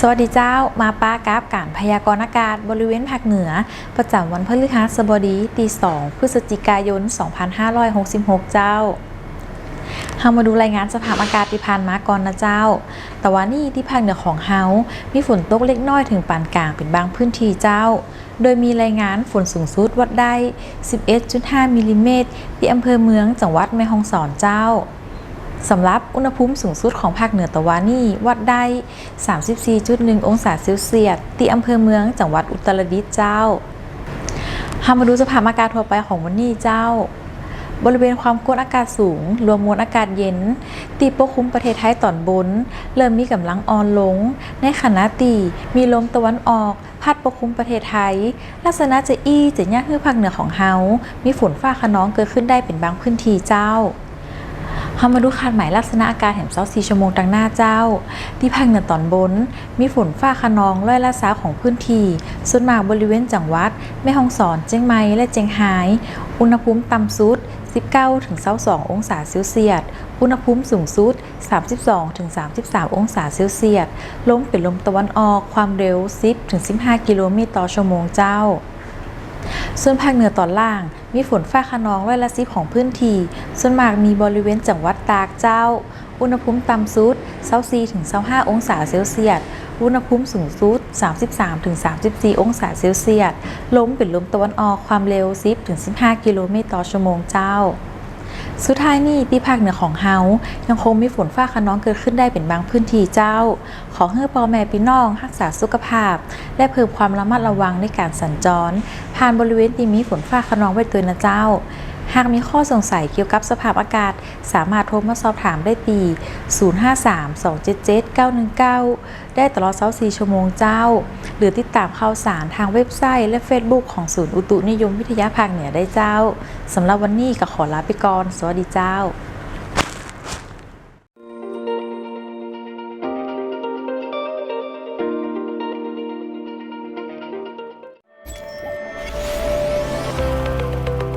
สวัสดีเจ้ามาป้ากราฟการพยากรณ์อากาศบริเวณภาคเหนือ ประจำวันพฤหัสบดีตี2พฤศจิกายน 2566 เจ้าเฮามาดูรายงานสภาพอากาศที่ผ่านมาก่อนนะเจ้า แต่ว่านี่ที่ภาคเหนือของเฮา มีฝนตกเล็กน้อยถึงปานกลางเป็นบางพื้นที่เจ้า โดยมีรายงานฝนสูงสุดวัดได้ 11.5มิลลิเมตรที่อำเภอเมืองจังหวัดแม่ฮ่องสอนเจ้า สำหรับอุณหภูมิสูงสุดของภาคเหนือตะวันนี่วัดได้ 34.1 องศาเซลเซียสที่อำเภอเมืองจังหวัดอุตรดิตถ์เจ้าหามาดูสภาพอากาศทั่วไปของวันนี้เจ้า บริเวณความกดอากาศสูง รวมมวลอากาศเย็น ตีปกคลุมประเทศไทยตอนบน เริ่มมีกำลังอ่อนลง ในขณะตีมีลมตะวันออกพัดปกคลุมประเทศไทย ลักษณะจะอี้จะยากให้ภาคเหนือของเฮา มีฝนฟ้าขนองเกิดขึ้นได้เป็นบางพื้นที่เจ้า เฮามาดูคาดหมายลักษณะอากาศแห่งเซาซีชั่วโมงดังหน้าเจ้า ที่ภาคเหนือตอนบน มีฝนฟ้าขนองร้อยละสาของพื้นที่ ส่วนมากบริเวณจังหวัด แม่ฮ่องสอน เจียงใหม่ และเจียงไฮ้อุณหภูมิต่ำสุด 19ถึง22 องศาเซลเซียส อุณหภูมิสูงสุด 32ถึง33 องศาเซลเซียส ลมเป็นลมตะวันออก ความเร็ว 10ถึง15 กิโลเมตรต่อชั่วโมงเจ้า ส่วนภาคเหนือตอนล่าง มีฝนฟ้าขนองร้อยละสิบของพื้นที่ ส่วนมากมีบริเวณจังหวัดตากเจ้า อุณหภูมิต่ำสุด24ถึง25องศาเซลเซียส อุณหภูมิสูงสุด33ถึง34 องศาเซลเซียส ลมเป็นลมตะวันออกความเร็ว 10ถึง15 กิโลเมตรต่อชั่วโมงเจ้า สุดท้ายนี่ที่ภาคเหนือของเฮา ยังคงมีฝนฟ้าขนองเกิดขึ้นได้เป็นบางพื้นที่เจ้า ขอให้พ่อแม่พี่น้องรักษาสุขภาพ และเพิ่มความระมัดระวังในการสัญจร ผ่านบริเวณที่มีฝนฟ้าขนองไว้ตัวนะเจ้า หากมีข้อสงสัยเกี่ยวกับสภาพอากาศ สามารถโทรมาสอบถามได้ตี053-277-919 ได้ตลอด 24 ชั่วโมงเจ้า หรือติดตามข่าวสารทางเว็บไซต์ และ Facebook ของศูนย์อุตุนิยมวิทยาภาคเหนือได้เจ้าสำหรับวันนี้ก็ขอลาไปก่อน สวัสดีเจ้า